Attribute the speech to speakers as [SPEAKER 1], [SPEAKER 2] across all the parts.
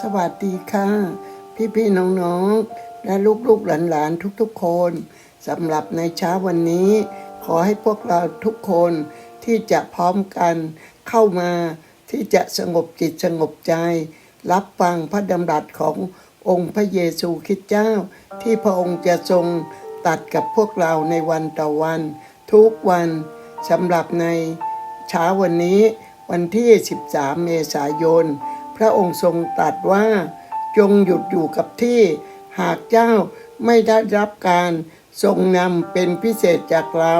[SPEAKER 1] สวัสดีค่ะ พี่พี่ๆน้องๆ และลูกๆหลานๆ ทุกๆคนสำหรับในเช้าวันนี้ ขอให้พวกเราทุกคนที่จะพร้อมกันเข้ามาที่จะสงบจิตสงบใจ รับฟังพระดำรัสขององค์พระเยซูคริสต์เจ้า ที่พระองค์จะทรงตัดกับพวกเราในวันต่อวัน ทุกวันสำหรับในเช้าวันนี้วันที่ 13 เมษายน พระองค์ทรงตรัสว่า จงหยุดอยู่กับที่ หากเจ้าไม่ได้รับการทรงนำเป็นพิเศษจากเรา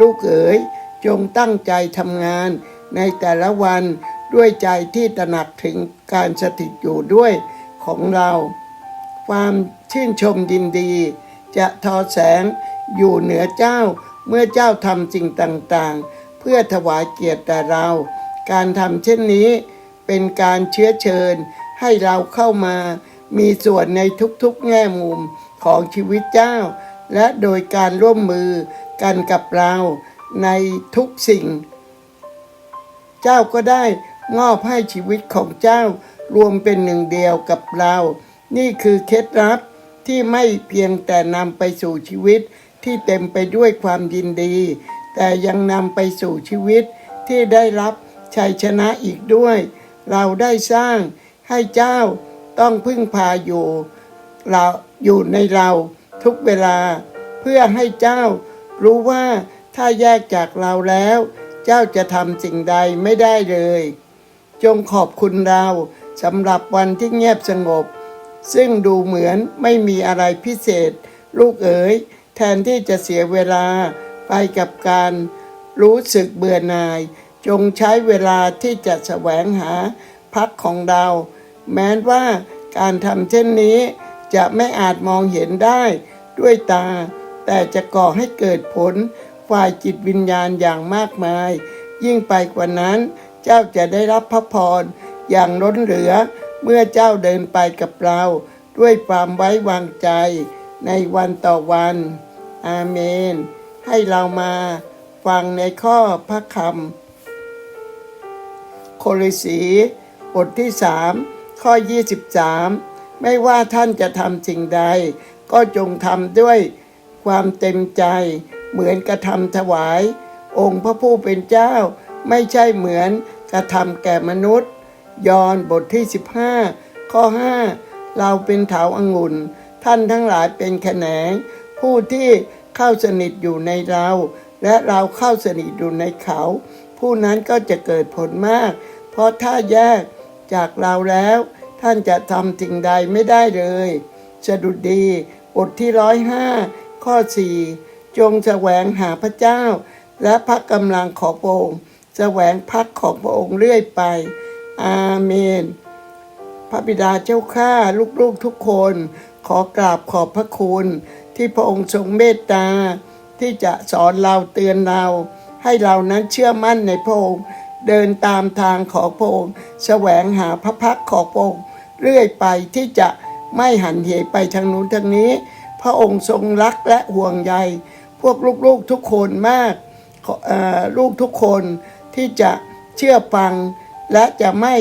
[SPEAKER 1] ลูกเอ๋ยจงตั้งใจทำงาน ในแต่ละวันด้วยใจที่ตระหนักถึงการสถิตอยู่ด้วยของเรา ความชื่นชมยินดี จะทอแสงอยู่เหนือเจ้าเมื่อเจ้าทำสิ่งต่างๆ เพื่อถวายเกียรติแด่เรา การทำเช่นนี้ เป็นการเชื้อเชิญ ให้เราเข้ามามีส่วนในทุกๆแง่มุมของชีวิตเจ้า และโดยการร่วมมือกันกับเราในทุกสิ่ง เจ้าก็ได้มอบให้ชีวิตของเจ้ารวมเป็นหนึ่งเดียวกับเรา นี่คือเคล็ดลับที่ไม่เพียงแต่นำไปสู่ชีวิตที่เต็มไปด้วยความยินดี แต่ยังนำไปสู่ชีวิตที่ได้รับชัยชนะอีกด้วย เราได้สร้างให้เจ้าต้องพึ่งพาอยู่เราอยู่ในเราทุกเวลา เพื่อให้เจ้ารู้ว่าถ้าแยกจากเราแล้ว เจ้าจะทำสิ่งใดไม่ได้เลย จงขอบคุณเราสำหรับวันที่เงียบสงบ ซึ่งดูเหมือนไม่มีอะไรพิเศษ ลูกเอ๋ย แทนที่จะเสียเวลาไปกับการรู้สึกเบื่อหน่าย จงใช้เวลาที่จะแสวงหาพักของเรา แม้ว่าการทำเช่นนี้ จะไม่อาจมองเห็นได้ด้วยตา แต่จะก่อให้เกิดผลฝ่ายจิตวิญญาณอย่างมากมาย ยิ่งไปกว่านั้น เจ้าจะได้รับพระพรอย่างล้นเหลือเมื่อเจ้าเดินไปกับเรา ด้วยความไว้วางใจ ในวันต่อวัน อาเมน ให้เรามา ฟังในข้อพระคำ โคริสีบทที่สามข้อ 23 ไม่ว่าท่านจะทำสิ่งใด ก็จงทำด้วยความเต็มใจ เหมือนกระทำถวาย องค์พระผู้เป็นเจ้า ไม่ใช่เหมือนกระทำแก่มนุษย์ ยอห์นบทที่ 15 ข้อ 5 เราเป็นเถาอางุ่น ท่านทั้งหลายเป็นแขนง ผู้ที่เข้าสนิทอยู่ในเรา และเราเข้าสนิทอยู่ในเขา ผู้นั้นก็จะเกิดผลมาก เพราะถ้าแยกจากเราแล้ว ท่านจะทำสิ่งใดไม่ได้เลยสดุดีบทที่ร้อยห้าข้อสี่จงแสวงหาพระเจ้า และพระกำลังของพระองค์แสวงพักของพระองค์เรื่อยไป อาเมน พระบิดาเจ้าข้าลูกๆทุกคน ขอกราบขอบพระคุณ ที่พระองค์ทรงเมตตา ที่จะสอนเราเตือนเรา ให้เรานั้นเชื่อมั่นในพระองค์ เดินตามทางของพระองค์แสวงหาพระพักของพระองค์เรื่อยไปที่จะไม่หันเหไปทางนู้นทางนี้ พระองค์ทรงรักและห่วงใย พวกลูกๆทุกคนมากลูกทุกคนที่จะเชื่อฟังและจะไม่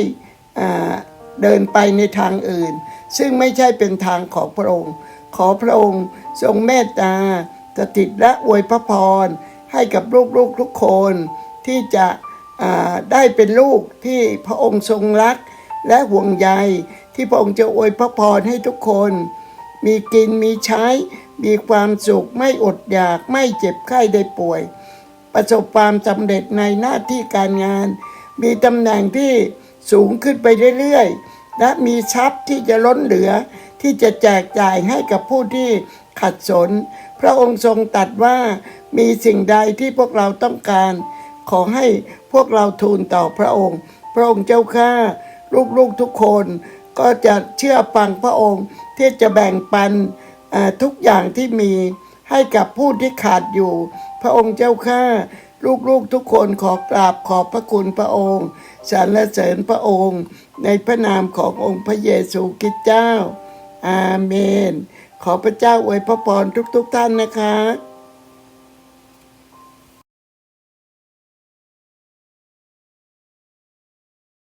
[SPEAKER 1] เดินไปในทางอื่น ซึ่งไม่ใช่เป็นทางของพระองค์ ขอพระองค์ทรงเมตตาสถิตและอวยพระพรให้กับลูกๆทุกคนที่จะ ได้เป็นลูกที่พระองค์ทรงรักและห่วงใยที่พระองค์จะอวยพระพรให้ทุกคน มีกินมีใช้ มีความสุขไม่อดอยากไม่เจ็บไข้ได้ป่วย ประสบความสำเร็จในหน้าที่การงาน มีตำแหน่งที่สูงขึ้นไปเรื่อยๆ และมีทรัพย์ที่จะล้นเหลือที่จะแจกจ่ายให้กับผู้ที่ขัดสน พระองค์ทรงตรัสว่ามีสิ่งใดที่พวกเราต้องการ ขอให้พวกเราทูลต่อพระองค์ พระองค์เจ้าข้าลูกๆทุกคนก็จะเชื่อฟังพระองค์ที่จะแบ่งปันทุกอย่างที่มีให้กับผู้ที่ขาดอยู่ พระองค์เจ้าข้าลูกๆทุกคนขอกราบขอบพระคุณพระองค์สรรเสริญพระองค์ ในพระนามขององค์พระเยซูคริสต์เจ้า อาเมน ขอพระเจ้าอวยพระพรทุกๆท่านนะคะ